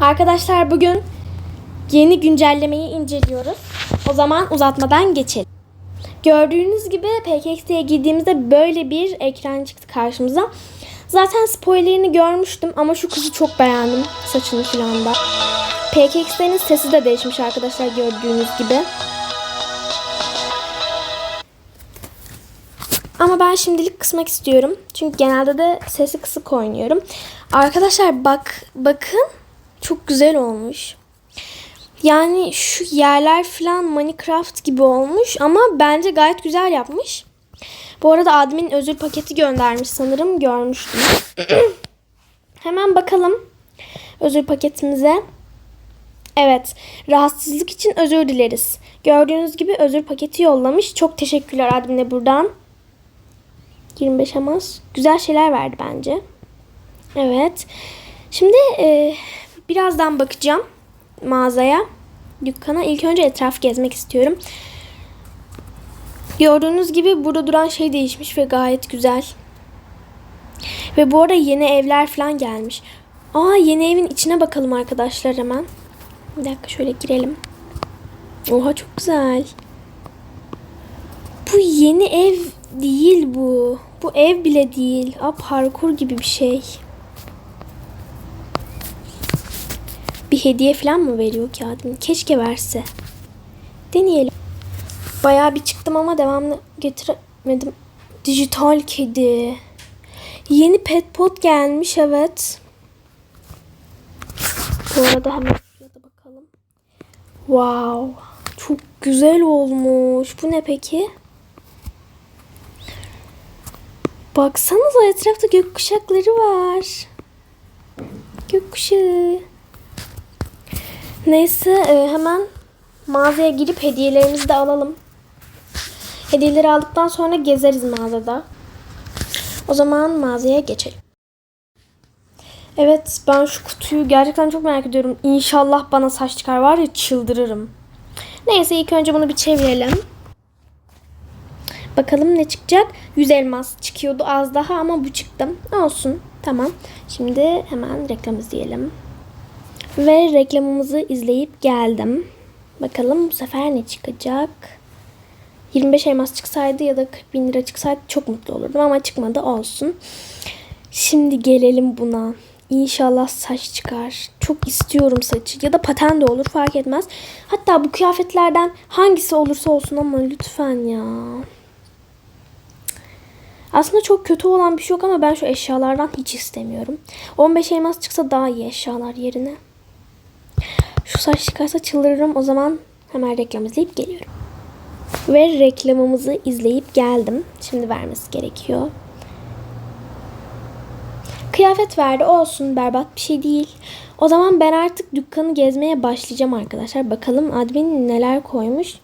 Arkadaşlar bugün yeni güncellemeyi inceliyoruz. O zaman uzatmadan geçelim. Gördüğünüz gibi PKX'ye girdiğimizde böyle bir ekran çıktı karşımıza. Zaten spoilerini görmüştüm ama şu kızı çok beğendim. Saçını falan da. PKX'lerin sesi de değişmiş arkadaşlar gördüğünüz gibi. Ama ben şimdilik kısmak istiyorum. Çünkü genelde de sesi kısık oynuyorum. Arkadaşlar bak bakın çok güzel olmuş. Yani şu yerler falan Minecraft gibi olmuş ama bence gayet güzel yapmış. Bu arada admin özür paketi göndermiş sanırım görmüştüm. Hemen bakalım özür paketimize. Evet, rahatsızlık için özür dileriz. Gördüğünüz gibi özür paketi yollamış. Çok teşekkürler admine buradan. 25 Amas. Güzel şeyler verdi bence. Evet. Şimdi e, birazdan bakacağım mağazaya, dükkana. İlk önce etraf gezmek istiyorum. Gördüğünüz gibi burada duran şey değişmiş ve gayet güzel. Ve bu arada yeni evler falan gelmiş. Aa yeni evin içine bakalım arkadaşlar hemen. Bir dakika şöyle girelim. Oha çok güzel. Bu yeni ev değil bu. Bu ev bile değil. Aa, parkur gibi bir şey. Bir hediye falan mı veriyor admin? Keşke verse. Deneyelim. Bayağı bir çıktım ama devamlı getiremedim. Dijital kedi. Yeni pet pot gelmiş evet. Bu arada hemen şuraya da bakalım. Wow. Çok güzel olmuş. Bu ne peki? Baksanıza etrafta gökkuşakları var. Gökkuşağı. Neyse e, hemen mağazaya girip hediyelerimizi de alalım. Hediyeleri aldıktan sonra gezeriz mağazada. O zaman mağazaya geçelim. Evet ben şu kutuyu gerçekten çok merak ediyorum. İnşallah bana saç çıkar var ya çıldırırım. Neyse ilk önce bunu bir çevirelim. Bakalım ne çıkacak. 100 elmas çıkıyordu az daha ama bu çıktı. Olsun. Tamam. Şimdi hemen reklam izleyelim. Ve reklamımızı izleyip geldim. Bakalım bu sefer ne çıkacak. 25 elmas çıksaydı ya da 40 bin lira çıksaydı çok mutlu olurdum ama çıkmadı olsun. Şimdi gelelim buna. İnşallah saç çıkar. Çok istiyorum saçı. Ya da paten de olur fark etmez. Hatta bu kıyafetlerden hangisi olursa olsun ama lütfen ya. Aslında çok kötü olan bir şey yok ama ben şu eşyalardan hiç istemiyorum. 15 elmas çıksa daha iyi eşyalar yerine. Şu saç çıkarsa çıldırırım. O zaman hemen reklam izleyip geliyorum. Ve reklamımızı izleyip geldim. Şimdi vermesi gerekiyor. Kıyafet verdi olsun berbat bir şey değil. O zaman ben artık dükkanı gezmeye başlayacağım arkadaşlar. Bakalım admin neler koymuş.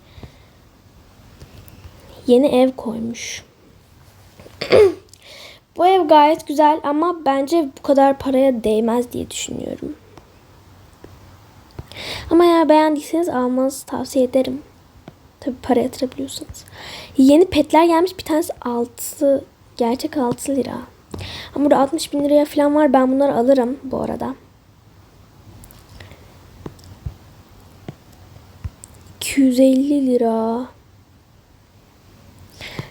Yeni ev koymuş. bu ev gayet güzel ama bence bu kadar paraya değmez diye düşünüyorum. Ama eğer beğendiyseniz almanızı tavsiye ederim. Tabi para yatırabiliyorsanız. Yeni petler gelmiş. Bir tanesi 6 gerçek 6 lira. Ama burada 60 bin liraya falan var. Ben bunları alırım bu arada. 250 lira.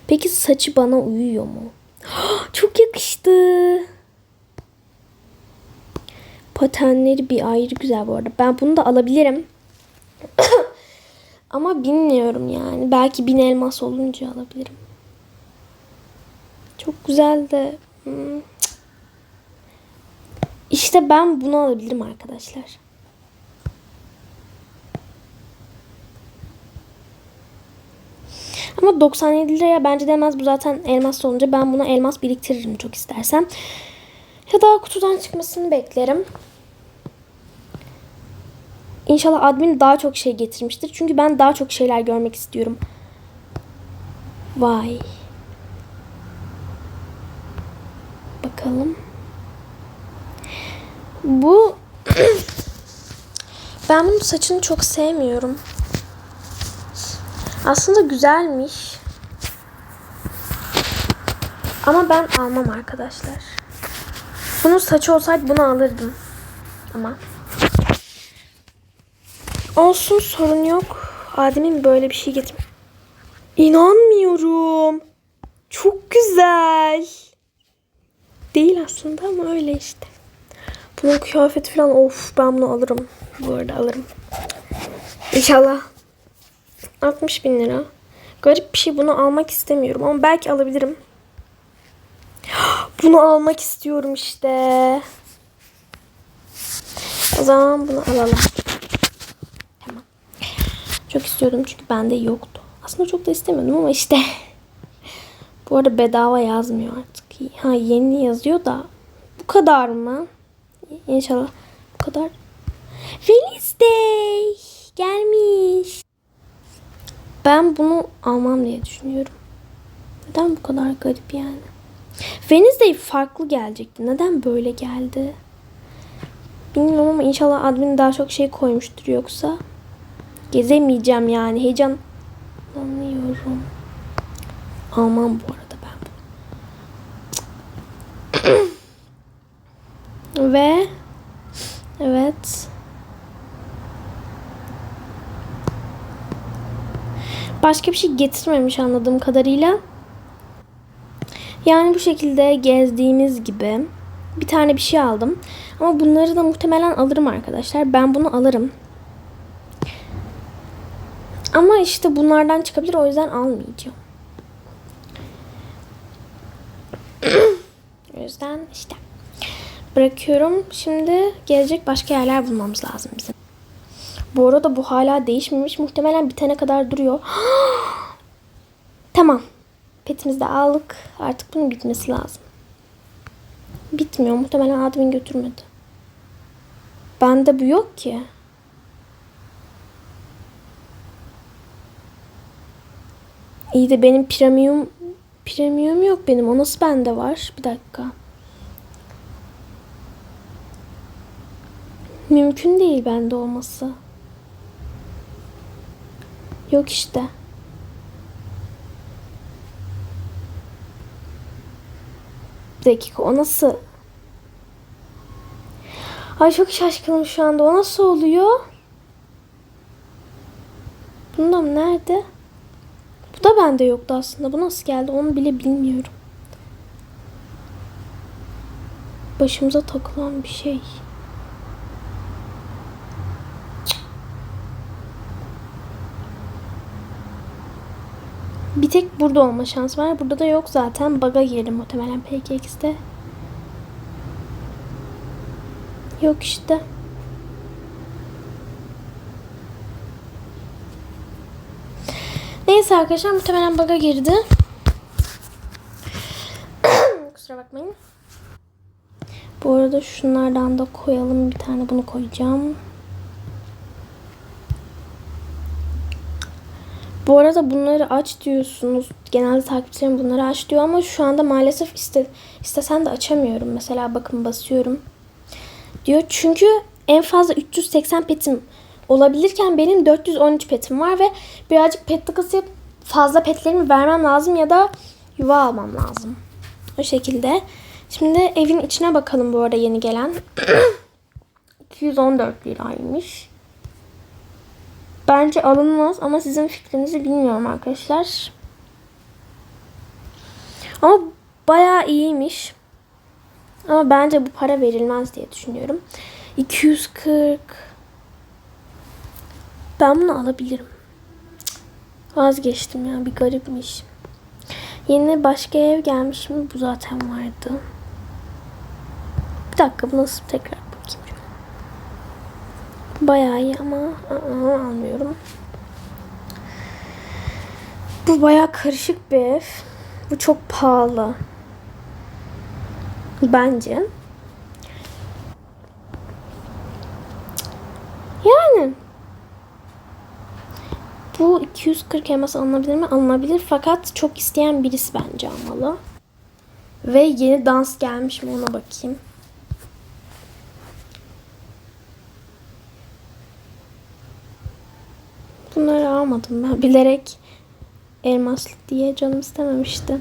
Peki saçı bana uyuyor mu? Çok yakıştı. Patenleri bir ayrı güzel bu arada. Ben bunu da alabilirim. Ama bilmiyorum yani. Belki bin elmas olunca alabilirim. Çok güzel de. Hmm. İşte ben bunu alabilirim arkadaşlar. Ama 97 liraya bence demez. Bu zaten elmas olunca ben buna elmas biriktiririm çok istersem. Ya da kutudan çıkmasını beklerim. İnşallah admin daha çok şey getirmiştir. Çünkü ben daha çok şeyler görmek istiyorum. Vay. Bakalım. Bu ben bunun saçını çok sevmiyorum. Aslında güzelmiş. Ama ben almam arkadaşlar. Bunun saçı olsaydı bunu alırdım. Ama Olsun sorun yok. Adem'in böyle bir şey getir. İnanmıyorum. Çok güzel. Değil aslında ama öyle işte. Bunun kıyafeti falan of ben bunu alırım. Bu arada alırım. İnşallah. 60 bin lira. Garip bir şey bunu almak istemiyorum ama belki alabilirim. Bunu almak istiyorum işte. O zaman bunu alalım. Tamam. Çok istiyordum çünkü bende yoktu. Aslında çok da istemiyordum ama işte. Bu arada bedava yazmıyor artık. Ha yeni yazıyor da. Bu kadar mı? İnşallah bu kadar. Wednesday gelmiş. Ben bunu almam diye düşünüyorum. Neden bu kadar garip yani? Wednesday farklı gelecekti. Neden böyle geldi? Bilmiyorum ama inşallah admin daha çok şey koymuştur yoksa. Gezemeyeceğim yani. Heyecanlanıyorum. Almam bu arada ben. Ve evet. Başka bir şey getirmemiş anladığım kadarıyla. Yani bu şekilde gezdiğimiz gibi bir tane bir şey aldım. Ama bunları da muhtemelen alırım arkadaşlar. Ben bunu alırım. Ama işte bunlardan çıkabilir o yüzden almayacağım. o yüzden işte bırakıyorum. Şimdi gelecek başka yerler bulmamız lazım bizim. Bu arada bu hala değişmemiş. Muhtemelen bitene kadar duruyor. tamam. Petimizi de aldık. Artık bunun bitmesi lazım. Bitmiyor. Muhtemelen admin götürmedi. Bende bu yok ki. İyi de benim premium premium yok benim. O nasıl bende var? Bir dakika. Mümkün değil bende olması. Yok işte. Dakika o nasıl? Ay çok şaşkınım şu anda. O nasıl oluyor? Bundan nerede? Bu da bende yoktu aslında. Bu nasıl geldi onu bile bilmiyorum. Başımıza takılan bir şey. Bir tek burada olma şansı var. Burada da yok zaten. Baga girdim muhtemelen PKX'de. Yok işte. Neyse arkadaşlar muhtemelen baga girdi. Kusura bakmayın. Bu arada şunlardan da koyalım. Bir tane bunu koyacağım. Bu arada bunları aç diyorsunuz. Genelde takipçilerim bunları aç diyor ama şu anda maalesef iste, istesen de açamıyorum. Mesela bakın basıyorum. Diyor çünkü en fazla 380 petim olabilirken benim 413 petim var ve birazcık pet takası fazla petlerimi vermem lazım ya da yuva almam lazım. O şekilde. Şimdi evin içine bakalım bu arada yeni gelen. 214 liraymış. Bence alınmaz ama sizin fikrinizi bilmiyorum arkadaşlar. Ama bayağı iyiymiş. Ama bence bu para verilmez diye düşünüyorum. 240 Ben bunu alabilirim. Vazgeçtim ya bir garipmiş. Yeni başka ev gelmiş mi? Bu zaten vardı. Bir dakika bu nasıl tekrar. Bayağı iyi ama aa, almıyorum. Bu bayağı karışık bir ev. Bu çok pahalı. Bence. Yani bu 240 elmas alınabilir mi? Alınabilir fakat çok isteyen birisi bence almalı. Ve yeni dans gelmiş mi ona bakayım. Bunları almadım ben bilerek elmaslı diye canım istememişti.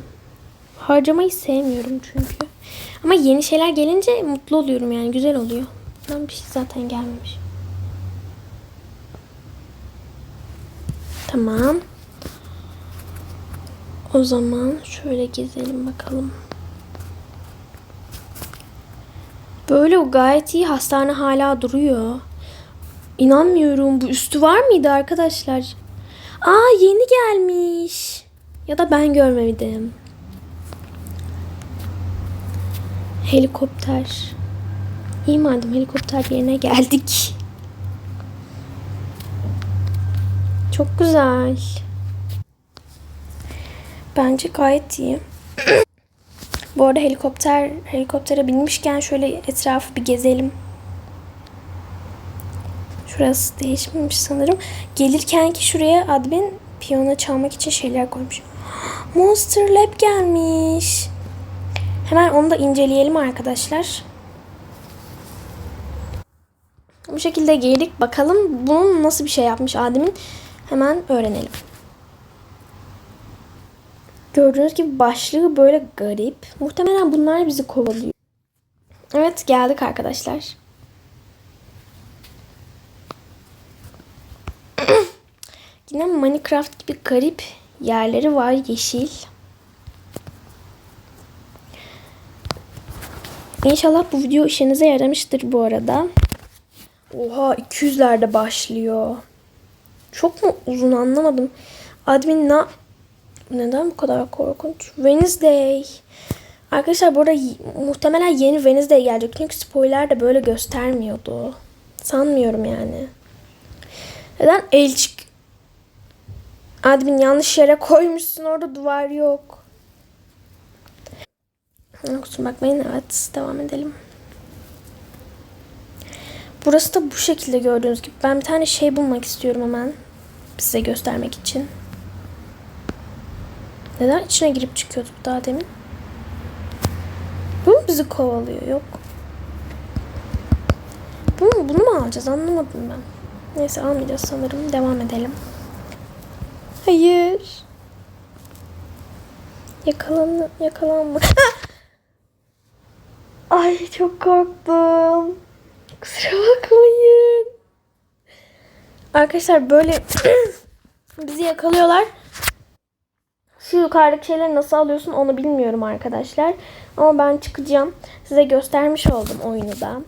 Harcamayı sevmiyorum çünkü. Ama yeni şeyler gelince mutlu oluyorum yani güzel oluyor. Ben bir şey zaten gelmemiş. Tamam. O zaman şöyle gezelim bakalım. Böyle o gayet iyi. Hastane hala duruyor. İnanmıyorum. Bu üstü var mıydı arkadaşlar? Aa yeni gelmiş. Ya da ben görmedim. Helikopter. İyi madem helikopter yerine geldik. Çok güzel. Bence gayet iyi. Bu arada helikopter helikoptere binmişken şöyle etrafı bir gezelim. Şurası değişmemiş sanırım. Gelirken ki şuraya admin piyano çalmak için şeyler koymuş. Monster Lab gelmiş. Hemen onu da inceleyelim arkadaşlar. Bu şekilde geldik. Bakalım bunun nasıl bir şey yapmış admin. Hemen öğrenelim. Gördüğünüz gibi başlığı böyle garip. Muhtemelen bunlar bizi kovalıyor. Evet geldik arkadaşlar. Yine Minecraft gibi garip yerleri var yeşil. İnşallah bu video işinize yaramıştır bu arada. Oha 200'lerde başlıyor. Çok mu uzun anlamadım. Admin na neden bu kadar korkunç? Wednesday. Arkadaşlar bu arada y- muhtemelen yeni Wednesday gelecek. Çünkü spoiler de böyle göstermiyordu. Sanmıyorum yani. Neden el çık... Admin yanlış yere koymuşsun. Orada duvar yok. Kusura bakmayın. Evet. Devam edelim. Burası da bu şekilde gördüğünüz gibi. Ben bir tane şey bulmak istiyorum hemen. Size göstermek için. Neden içine girip çıkıyorduk daha demin? Bu mu bizi kovalıyor? Yok. Bu mu? Bunu mu alacağız? Anlamadım ben. Neyse almayacağız sanırım. Devam edelim. Hayır. Yakalan yakalanma. Ay çok korktum. Kusura bakmayın. Arkadaşlar böyle bizi yakalıyorlar. Şu yukarıdaki şeyleri nasıl alıyorsun onu bilmiyorum arkadaşlar. Ama ben çıkacağım. Size göstermiş oldum oyunu da.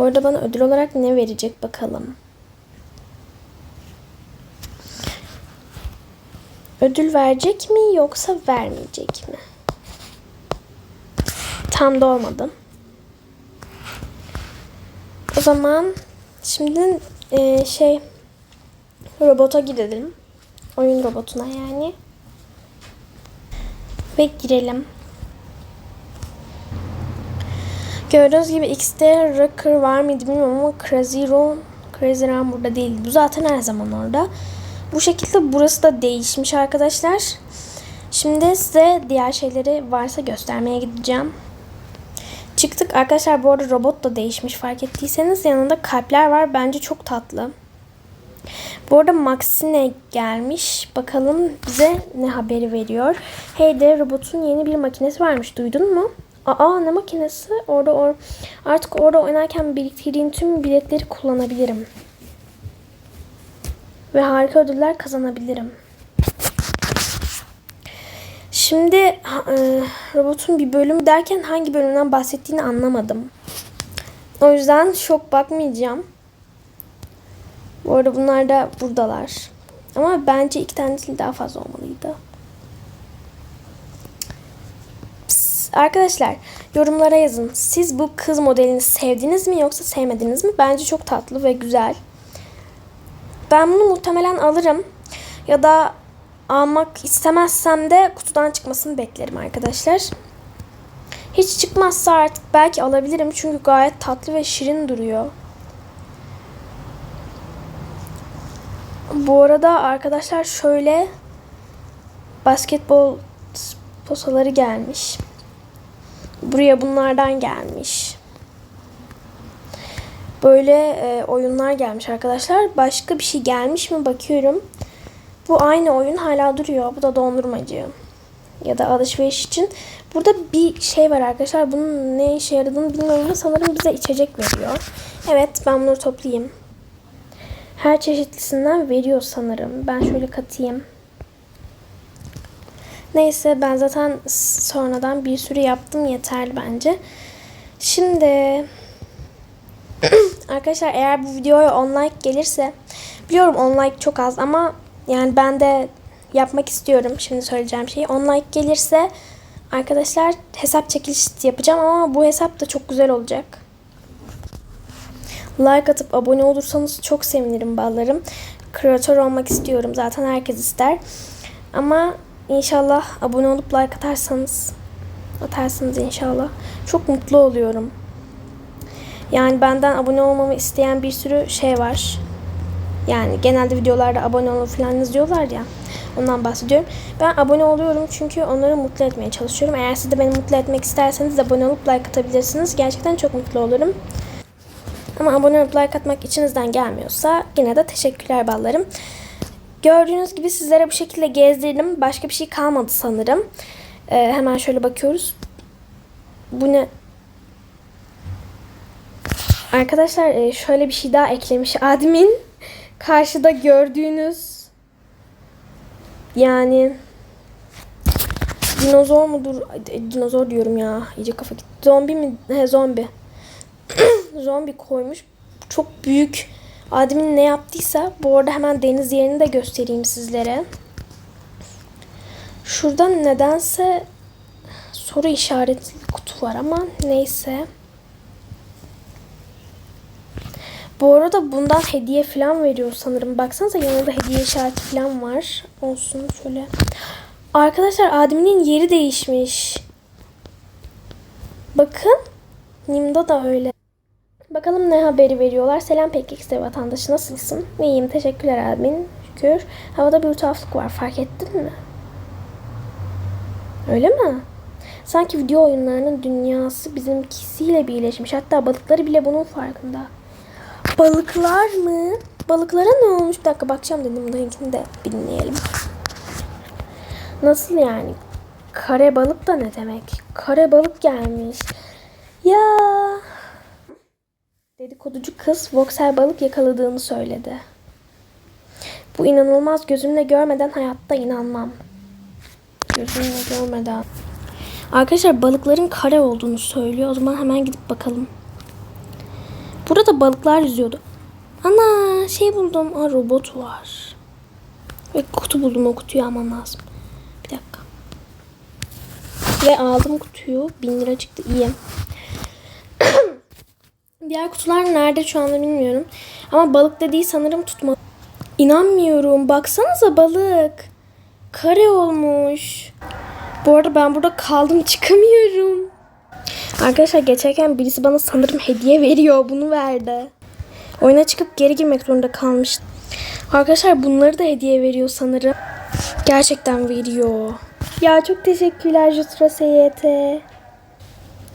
Bu arada bana ödül olarak ne verecek bakalım. Ödül verecek mi yoksa vermeyecek mi? Tam da olmadı. O zaman şimdi e, şey robota gidelim. Oyun robotuna yani. Ve girelim. Gördüğünüz gibi X'de Rocker var mıydı bilmiyorum ama Crazy Ron, Crazy Run burada değil. Bu zaten her zaman orada. Bu şekilde burası da değişmiş arkadaşlar. Şimdi size diğer şeyleri varsa göstermeye gideceğim. Çıktık arkadaşlar bu arada robot da değişmiş fark ettiyseniz yanında kalpler var bence çok tatlı. Bu arada Maxine gelmiş. Bakalım bize ne haberi veriyor. Hey de robotun yeni bir makinesi varmış. Duydun mu? Aa ne makinesi? Orada or artık orada oynarken biriktirdiğim tüm biletleri kullanabilirim. Ve harika ödüller kazanabilirim. Şimdi e, robotun bir bölüm derken hangi bölümden bahsettiğini anlamadım. O yüzden şok bakmayacağım. Bu arada bunlar da buradalar. Ama bence iki tane değil daha fazla olmalıydı. Arkadaşlar yorumlara yazın. Siz bu kız modelini sevdiniz mi yoksa sevmediniz mi? Bence çok tatlı ve güzel. Ben bunu muhtemelen alırım. Ya da almak istemezsem de kutudan çıkmasını beklerim arkadaşlar. Hiç çıkmazsa artık belki alabilirim. Çünkü gayet tatlı ve şirin duruyor. Bu arada arkadaşlar şöyle basketbol posaları gelmiş. Buraya bunlardan gelmiş. Böyle e, oyunlar gelmiş arkadaşlar. Başka bir şey gelmiş mi bakıyorum. Bu aynı oyun hala duruyor. Bu da dondurmacı. Ya da alışveriş için. Burada bir şey var arkadaşlar. Bunun ne işe yaradığını bilmiyorum ama sanırım bize içecek veriyor. Evet ben bunları toplayayım. Her çeşitlisinden veriyor sanırım. Ben şöyle katayım. Neyse ben zaten sonradan bir sürü yaptım yeterli bence. Şimdi arkadaşlar eğer bu videoya 10 like gelirse biliyorum 10 like çok az ama yani ben de yapmak istiyorum şimdi söyleyeceğim şeyi. 10 like gelirse arkadaşlar hesap çekilişi yapacağım ama bu hesap da çok güzel olacak. Like atıp abone olursanız çok sevinirim ballarım. Kreatör olmak istiyorum. Zaten herkes ister. Ama inşallah abone olup like atarsanız atarsınız inşallah. Çok mutlu oluyorum. Yani benden abone olmamı isteyen bir sürü şey var. Yani genelde videolarda abone olun falan yazıyorlar ya. Ondan bahsediyorum. Ben abone oluyorum çünkü onları mutlu etmeye çalışıyorum. Eğer siz de beni mutlu etmek isterseniz abone olup like atabilirsiniz. Gerçekten çok mutlu olurum. Ama abone olup like atmak içinizden gelmiyorsa yine de teşekkürler ballarım. Gördüğünüz gibi sizlere bu şekilde gezdirdim. Başka bir şey kalmadı sanırım. Ee, hemen şöyle bakıyoruz. Bu ne? Arkadaşlar e, şöyle bir şey daha eklemiş admin. Karşıda gördüğünüz yani dinozor mudur? Ay, Dinozor diyorum ya. İyice kafa gitti. Zombi mi? He zombi. zombi koymuş. Çok büyük. Admin ne yaptıysa bu arada hemen deniz yerini de göstereyim sizlere. Şurada nedense soru işaretli kutu var ama neyse. Bu arada bundan hediye falan veriyor sanırım. Baksanıza yanında hediye işareti falan var. Olsun şöyle. Arkadaşlar adminin yeri değişmiş. Bakın. Nimda da öyle. Bakalım ne haberi veriyorlar. Selam PKX'de vatandaşı nasılsın? İyiyim teşekkürler admin. Şükür. Havada bir tuhaflık var fark ettin mi? Öyle mi? Sanki video oyunlarının dünyası bizimkisiyle birleşmiş. Hatta balıkları bile bunun farkında. Balıklar mı? Balıklara ne olmuş? Bir dakika bakacağım dedim. Bunlarınkini de dinleyelim. Nasıl yani? Kare balık da ne demek? Kare balık gelmiş. Ya Dedikoducu kız Voxel balık yakaladığını söyledi. Bu inanılmaz gözümle görmeden hayatta inanmam. Gözümle görmeden. Arkadaşlar balıkların kare olduğunu söylüyor. O zaman hemen gidip bakalım. Burada balıklar yüzüyordu. Ana şey buldum. Aa, robot var. Ve kutu buldum. O kutuyu almam lazım. Bir dakika. Ve aldım kutuyu. Bin lira çıktı. İyi. Diğer kutular nerede şu anda bilmiyorum. Ama balık dediği sanırım tutma. İnanmıyorum. Baksanıza balık. Kare olmuş. Bu arada ben burada kaldım çıkamıyorum. Arkadaşlar geçerken birisi bana sanırım hediye veriyor. Bunu verdi. Oyuna çıkıp geri girmek zorunda kalmış. Arkadaşlar bunları da hediye veriyor sanırım. Gerçekten veriyor. Ya çok teşekkürler Jutro SYT.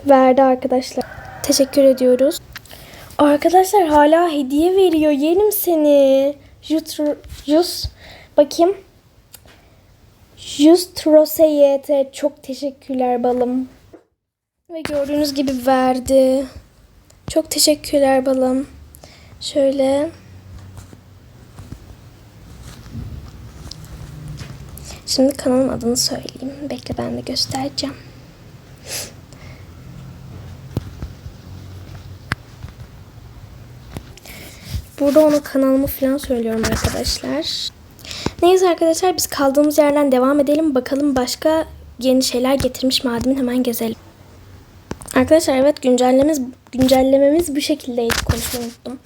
Verdi arkadaşlar. Teşekkür ediyoruz. Arkadaşlar hala hediye veriyor. Yerim seni. Jus. Bakayım. Justro SYT. Çok teşekkürler balım. Ve gördüğünüz gibi verdi. Çok teşekkürler balım. Şöyle. Şimdi kanalın adını söyleyeyim. Bekle ben de göstereceğim. Burada onun kanalımı falan söylüyorum arkadaşlar. Neyse arkadaşlar biz kaldığımız yerden devam edelim. Bakalım başka yeni şeyler getirmiş mi hemen gezelim. Arkadaşlar evet güncellememiz, güncellememiz bu şekildeydi. Konuşmayı unuttum.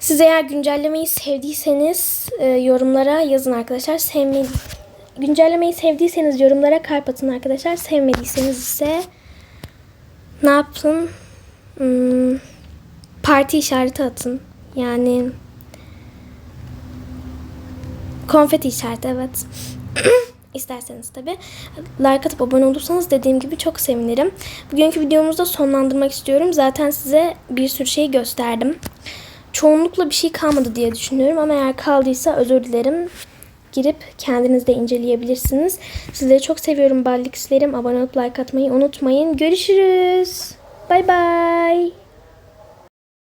Siz eğer güncellemeyi sevdiyseniz e, yorumlara yazın arkadaşlar. Sevmedi güncellemeyi sevdiyseniz yorumlara kalp atın arkadaşlar. Sevmediyseniz ise ne yapın? Hmm, parti işareti atın. Yani konfeti işareti evet. İsterseniz tabi. Like atıp abone olursanız dediğim gibi çok sevinirim. Bugünkü videomuzda sonlandırmak istiyorum. Zaten size bir sürü şey gösterdim. Çoğunlukla bir şey kalmadı diye düşünüyorum ama eğer kaldıysa özür dilerim. Girip kendiniz de inceleyebilirsiniz. Sizleri çok seviyorum Ballix'lerim. Abone olup like atmayı unutmayın. Görüşürüz.